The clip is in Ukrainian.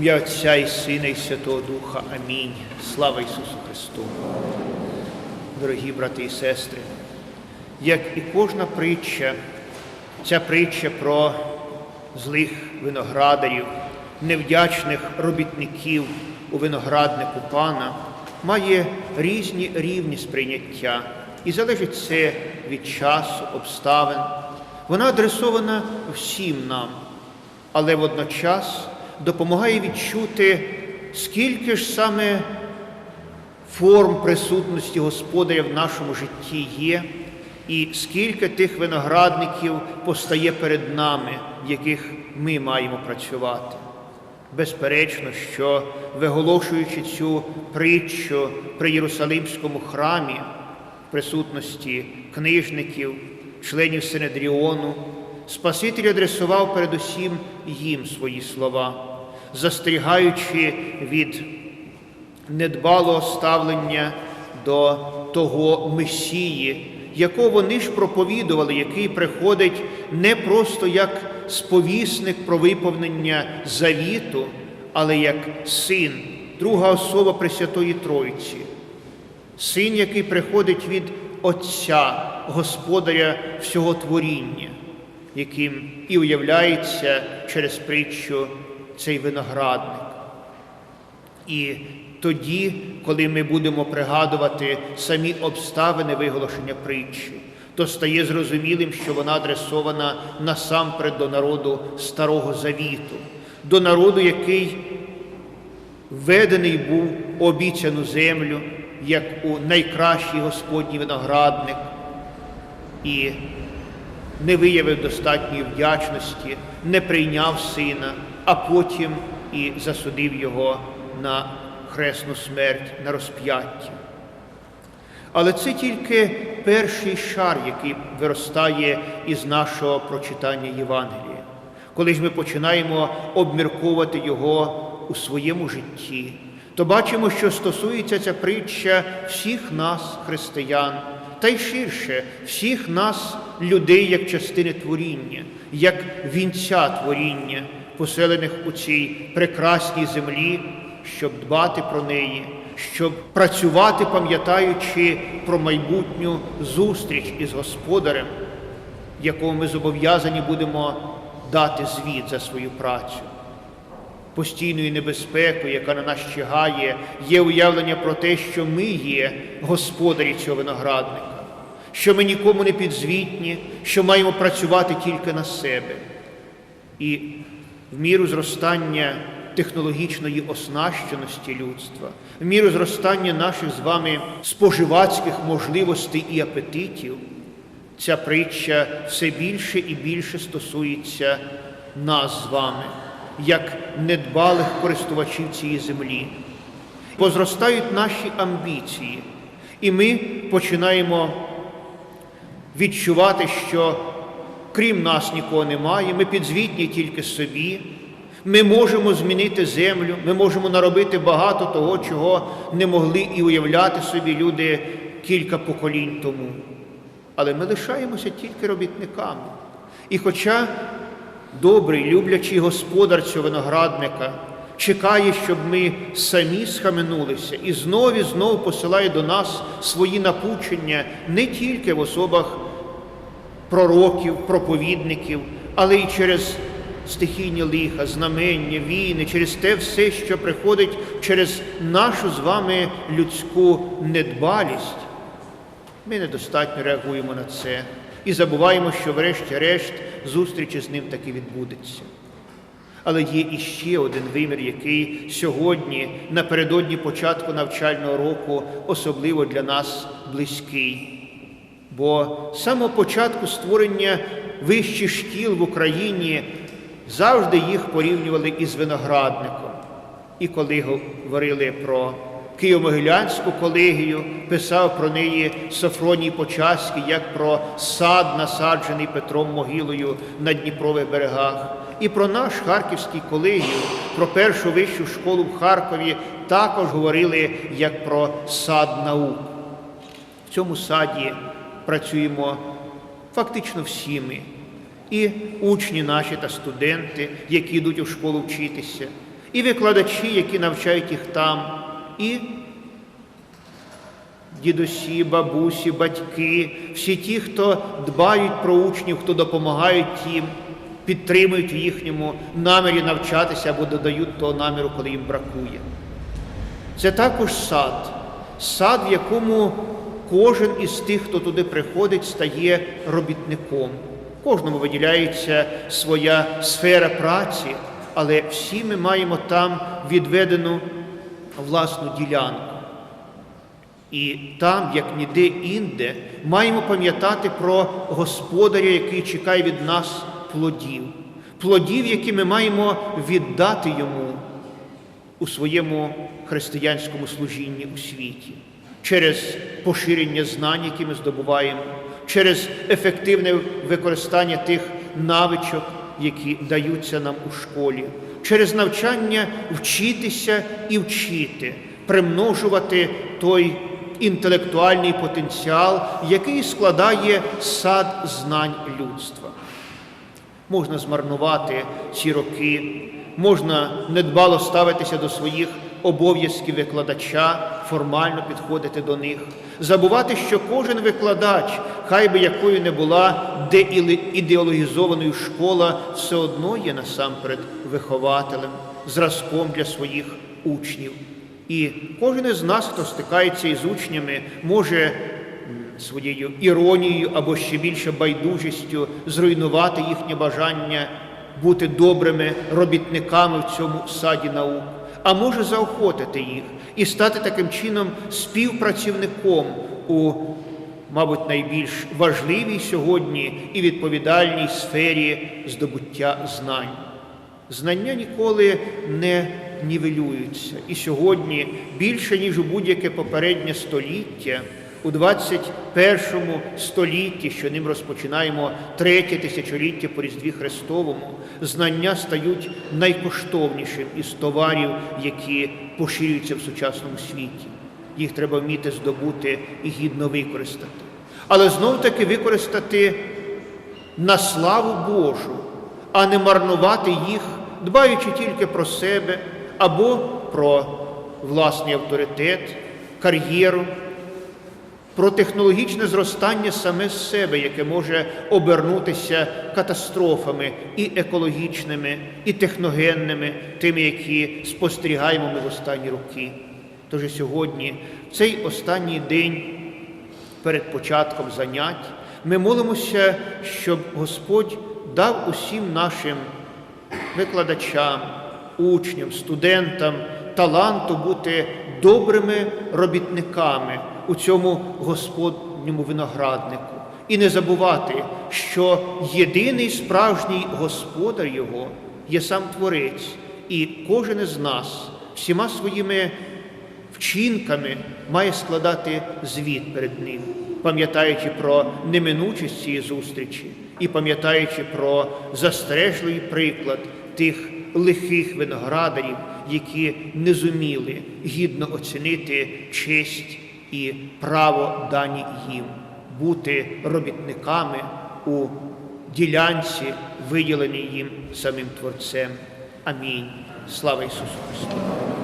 ім'я Отця і Сина, і Святого Духа. Амінь. Слава Ісусу Христу. Дорогі брати і сестри, як і кожна притча, ця притча про злих виноградарів, невдячних робітників у винограднику пана має різні рівні сприйняття, і залежить це від часу, обставин. Вона адресована всім нам, але водночас допомагає відчути, скільки ж саме форм присутності Господаря в нашому житті є, і скільки тих виноградників постає перед нами, в яких ми маємо працювати. Безперечно, що виголошуючи цю притчу при Єрусалимському храмі в присутності книжників, членів Синедріону, Спаситель адресував передусім їм свої слова, застерігаючи від недбалого ставлення до того Месії, якого вони ж проповідували, який приходить не просто як сповісник про виповнення завіту, але як син, друга особа Пресвятої Тройці, син, який приходить від Отця, Господаря всього творіння, яким і уявляється через притчу цей виноградник. І тоді, коли ми будемо пригадувати самі обставини виголошення притчі, то стає зрозумілим, що вона адресована насамперед до народу Старого Завіту, до народу, який введений був у обіцяну землю, як у найкращий Господній виноградник, і не виявив достатньої вдячності, не прийняв сина, а потім і засудив його на хресну смерть, на розп'яття. Але це тільки перший шар, який виростає із нашого прочитання Євангелія. Коли ж ми починаємо обмірковувати його у своєму житті, то бачимо, що стосується ця притча всіх нас, християн, та й ширше всіх нас, людей, як частини творіння, як вінця творіння, поселених у цій прекрасній землі, щоб дбати про неї, щоб працювати, пам'ятаючи про майбутню зустріч із Господарем, якому ми зобов'язані будемо дати звіт за свою працю. Постійною небезпекою, яка на нас чигає, є уявлення про те, що ми є господарі цього виноградника, що ми нікому не підзвітні, що маємо працювати тільки на себе. І в міру зростання технологічної оснащеності людства, в міру зростання наших з вами споживацьких можливостей і апетитів, ця притча все більше і більше стосується нас з вами, як недбалих користувачів цієї землі. Позростають наші амбіції, і ми починаємо відчувати, що крім нас нікого немає, ми підзвітні тільки собі. Ми можемо змінити землю, ми можемо наробити багато того, чого не могли і уявляти собі люди кілька поколінь тому. Але ми лишаємося тільки робітниками. І хоча добрий, люблячий господар цього виноградника чекає, щоб ми самі схаменулися і знов і знов посилає до нас свої напучення не тільки в особах пророків, проповідників, але й через стихійні лиха, знамення, війни, через те все, що приходить через нашу з вами людську недбалість, ми недостатньо реагуємо на це і забуваємо, що, врешті-решт, зустріч з ним таки відбудеться. Але є іще один вимір, який сьогодні, напередодні початку навчального року, особливо для нас близький. Бо з самого початку створення вищих шкіл в Україні завжди їх порівнювали із виноградником. І коли говорили про Києво-Могилянську колегію, писав про неї Софроній Почаський, як про сад, насаджений Петром Могилою на Дніпрових берегах. І про наш Харківський колегію, про першу вищу школу в Харкові також говорили як про сад наук. В цьому саді працюємо фактично всі ми, і учні наші та студенти, які йдуть у школу вчитися, і викладачі, які навчають їх там, і дідусі, бабусі, батьки, всі ті, хто дбають про учнів, хто допомагають їм, підтримують в їхньому намірі навчатися або додають того наміру, коли їм бракує. Це також сад, сад, в якому кожен із тих, хто туди приходить, стає робітником. Кожному виділяється своя сфера праці, але всі ми маємо там відведену власну ділянку. І там, як ніде інде, маємо пам'ятати про господаря, який чекає від нас плодів, плодів, які ми маємо віддати йому у своєму християнському служінні у світі, через поширення знань, які ми здобуваємо, через ефективне використання тих навичок, які даються нам у школі, через навчання вчитися і вчити, примножувати той інтелектуальний потенціал, який складає сад знань людства. Можна змарнувати ці роки, можна недбало ставитися до своїх обов'язків викладача, формально підходити до них, забувати, що кожен викладач, хай би якою не була деідеологізованою школа, все одно є насамперед вихователем, зразком для своїх учнів. І кожен із нас, хто стикається із учнями, може своєю іронією або ще більше байдужістю зруйнувати їхнє бажання бути добрими робітниками в цьому саді наук, а може заохотити їх і стати таким чином співпрацівником у, мабуть, найбільш важливій сьогодні і відповідальній сфері здобуття знань. Знання ніколи не нівелюються. І сьогодні більше, ніж у будь-яке попереднє століття, у 21 столітті, що ним розпочинаємо третє тисячоліття по Різдві Христовому, знання стають найкоштовнішим із товарів, які поширюються в сучасному світі. Їх треба вміти здобути і гідно використати. Але знов таки використати на славу Божу, а не марнувати їх, дбаючи тільки про себе або про власний авторитет, кар'єру, про технологічне зростання саме з себе, яке може обернутися катастрофами і екологічними, і техногенними, тими, які спостерігаємо ми в останні роки. Тож сьогодні, в цей останній день перед початком занять, ми молимося, щоб Господь дав усім нашим викладачам, учням, студентам таланту бути добрими робітниками у цьому Господньому винограднику. І не забувати, що єдиний справжній господар його є сам Творець, і кожен із нас всіма своїми вчинками має складати звіт перед ним, пам'ятаючи про неминучість цієї зустрічі і пам'ятаючи про застережливий приклад тих лихих виноградарів, які не зуміли гідно оцінити честь і право дані їм бути робітниками у ділянці, виділеній їм самим Творцем. Амінь. Слава Ісусу Христу!